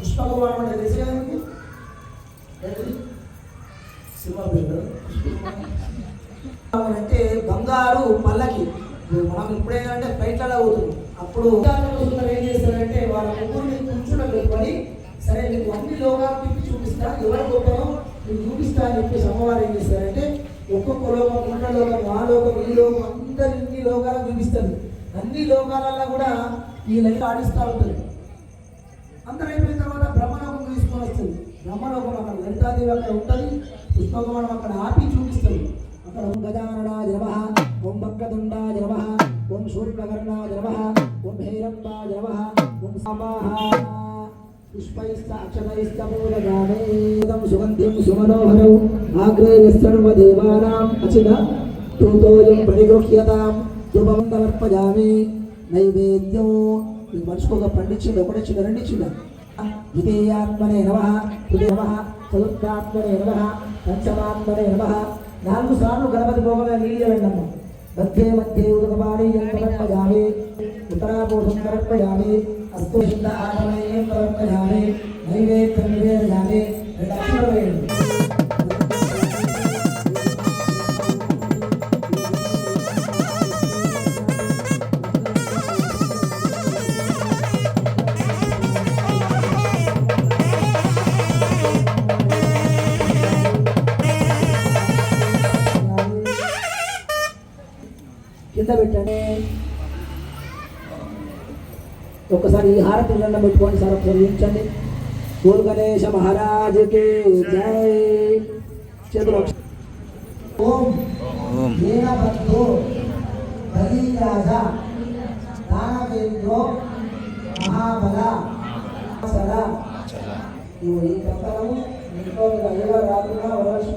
పుష్పకవారం అంటే తెలిసే మీకు సినిమా పేరు అంటే బంగారు పల్లకి మనం ఇప్పుడేంటంటే ఫ్లైట్లలో అవుతుంది అప్పుడు ఏం చేస్తారంటే వాళ్ళ ముగ్గురిని కూర్చుని సరే నీకు అన్ని లోకాలు తిప్పి చూపిస్తా ఎవరు గొప్పనో మీకు చూపిస్తా అని చెప్పేసి అమ్మవారు ఏం చేస్తారంటే ఒక్కొక్క లోకం ఉన్న లోకం ఆ లోకం ఈ లోకం అందరి ఇన్ని లోకాలను చూపిస్తుంది అన్ని లోకాలలో కూడా ఈ లైఫ్ ఆడిస్తూ ఉంటుంది. అందరూ అయిపోయిన తర్వాత బ్రహ్మలోకం తీసుకొని వస్తుంది బ్రహ్మలోకం అక్కడ లలితాదేవి అక్కడ ఉంటుంది పుష్పకమణం అక్కడ ఆపి చూపిస్తుంది అక్కడ ఓం గజాననా జనమ ఓం భక్రతుండా జనమ ఓం శూర్పకర్ణ జనమ ఓం భైరప్ప జనమ ఓం సమాహ పుష్పైస్త సుగంధిం సుమనోహరౌ ఆగ్రే సర్వదేవానాం అచిద తూతోయం పరిగృహ్యతాం శుభం నైవేద్యం ఈ మనిషికి ఒక పండించిండు ఒకటిచ్చిండు ద్వితీయాత్మనే నమ తృతీయ నమ చతుర్థాత్మనే నమ పంచమాత్మనే నమ నాలుగు సార్లు గణపతి భోగమే నీళ్ళు వెళ్ళమ్మ ఉత్తరాపోషం సమర్పయామి అస్తోషిత ఆగమనీయం సమర్పయామి నైవేద్యం నివేదయామి రెండు అక్షరాలు వేయండి కింద పెట్టండి ఒక్కసారి ఈ హారతి దండం పెట్టుకోండి సార్ ఒకసారి ఉంచండి గోల్ గణేశ మహారాజుకి జై. చేతులు ఒకసారి. ఓం ఓం. వీరభద్రో బలిరాజ దానవేంద్రో మహాబల ఈ ఇంట్లో అయ్యగారు రాకుండా వరలక్ష్మి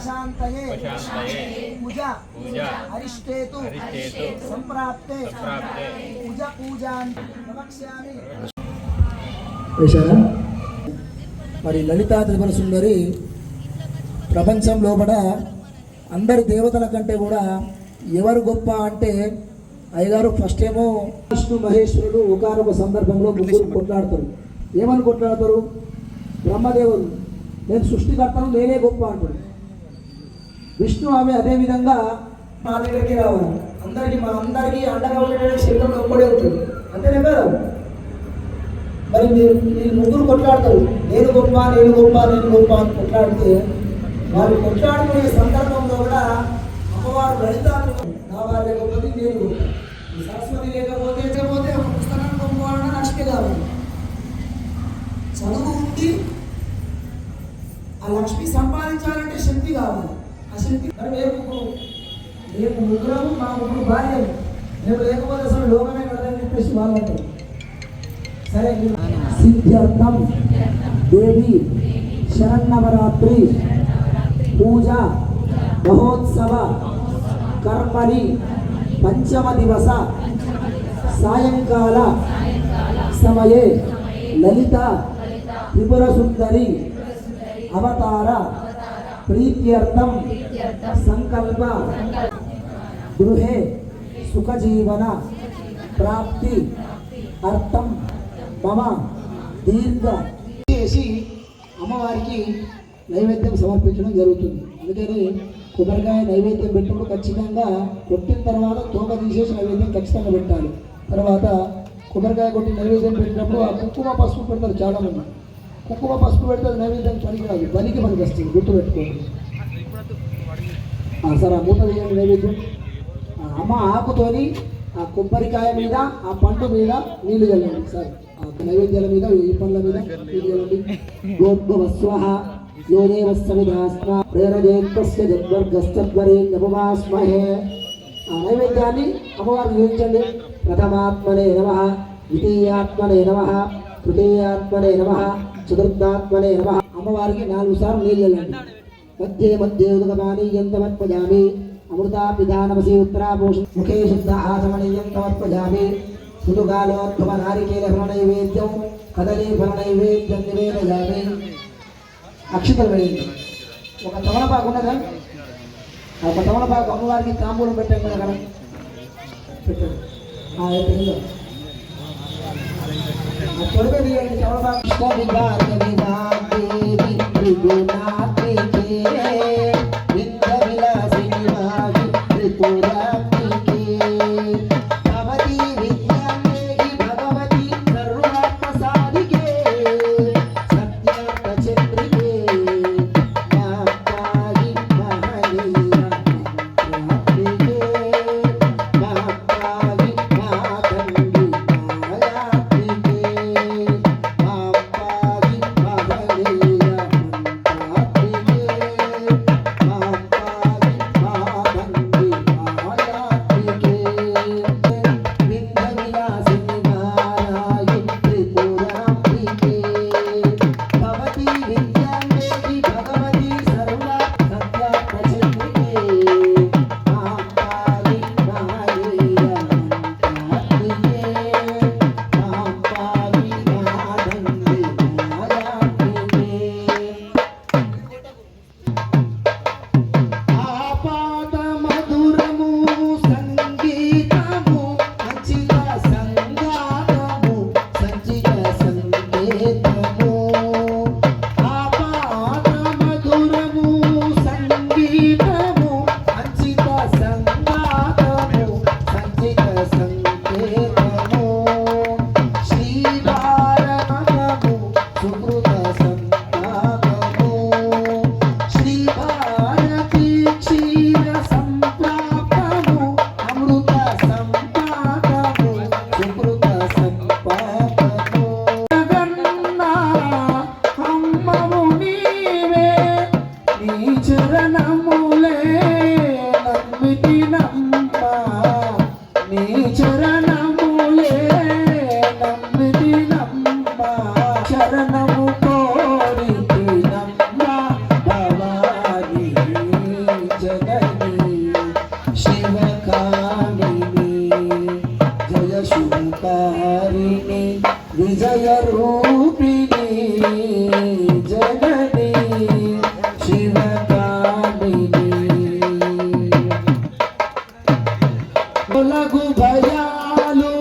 ప్రశాంతయే. పూజ. అరిష్టేతు. సంప్రాప్తే. పూజ పూజాన్ ప్రవక్ష్యామి వేశారా మరి లలితా త్రిపుర సుందరి ప్రపంచం లోపల అందరి దేవతల కంటే కూడా ఎవరు గొప్ప అంటే అయ్యగారు ఫస్ట్ ఏమో విష్ణు మహేశ్వరుడు ఒకనొక సందర్భంలో ముగ్గురు కొట్లాడతారు. ఏమని కొట్లాడతారు? బ్రహ్మదేవుడు. నేను సృష్టికర్తను నేనే గొప్ప అంటాడు విష్ణు ఆమె అదే విధంగా మా దగ్గరికి రావాలి అందరికీ మా అందరికీ అండగా ఉండేటువంటి శరీరంలో ఒక్కడే ఉంటుంది. అంతేనే కదా మరి మీరు మీరు ముగ్గురు కొట్లాడతారు. నేను గొప్ప నేను గొప్ప నేను గొప్ప అని కొట్లాడితే వాళ్ళు కొట్లాడుకునే సందర్భంలో కూడా అమ్మవారు లలితాలు నా భార్య లేకపోతే నేను సరస్వతి లేకపోతే లేకపోతే ఒక పుస్తకాన్ని కొనుక్కోవాలన్నా లక్ష్మి కావాలి చదువు ఉంది. ఆ లక్ష్మి సంపాదించాలంటే శక్తి కావాలి. అసలు శక్తి మరి మేము ముగ్గురు మేము ముగ్గురము మా ముగ్గురు భార్యలు. మేము లేకపోతే అసలు లోకమే కదని చెప్పేసి వాళ్ళు సరే సిద్ధ్యర్థం దేవి శరణవరాత్రి పూజ మహోత్సవ కర్మని పంచమ దివస సాయంకాల సమయే లలిత త్రిపుర సుందరి అవతార ప్రీత్యర్థం సంకల్ప గృహే సుఖజీవన ప్రాప్తి అర్థం మమ దీర్ఘ చేసి అమ్మవారికి నైవేద్యం సమర్పించడం జరుగుతుంది. అందుకని కొబ్బరికాయ నైవేద్యం పెట్టినప్పుడు ఖచ్చితంగా కొట్టిన తర్వాత తోక తీసేసి నైవేద్యం ఖచ్చితంగా పెట్టాలి. తర్వాత కొబ్బరికాయ కొట్టి నైవేద్యం పెట్టినప్పుడు ఆ కుంకుమ పసుపు పెడతారు చాలామంది. కుంకుమ పసుపు పెడితే అది నైవేద్యం పనికిరాదు బలికి పనికి వస్తుంది గుర్తుపెట్టుకోండి ఆ, సరే ఆ మూత వేయండి నైవేద్యం. అమ్మ ఆకుతోని ఆ కొబ్బరికాయ మీద ఆ పండు మీద నీళ్ళు చల్లండి. సార్ ఆ నైవేద్యాల మీద ఈ పండ్ల మీద నీళ్ళు చల్లండి. గోద్భవస్వః యో ప్రేరజేత్వస్య జద్వర్గస్తద్వరే ఆ నైవేద్యాన్ని అమ్మవారికి చూపించండి. ప్రథమాత్మనే నమ ద్వితీయాత్మనే నమ తృతీయాత్మనే నమ చతుర్థాత్మనే నమ అమ్మవారికి నాలుగు సార్లు నీళ్ళు మధ్య మధ్య మధ్యే ఉదకపానీయం తమర్పజామి అమృతాపిధానమసి ఉత్తరాభూషణ ముఖే శుద్ధ ఆసమనీయం తమర్పజామి సుతుకాలోద్భవ నారికేల ఫలనైవేద్యం కదలీ ఫలనైవేద్యం నివేదయామి అక్షితలు వేయండి ఒక తమలపాకు ఉన్నదా? ఒక తమలపాకు అమ్మవారికి తాంబూలం పెట్టాం కదా అక్కడ పెట్టండి ఆ పెట్టిందో ఆ తొడిగే తీయండి భయాలు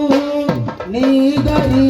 నీ దరి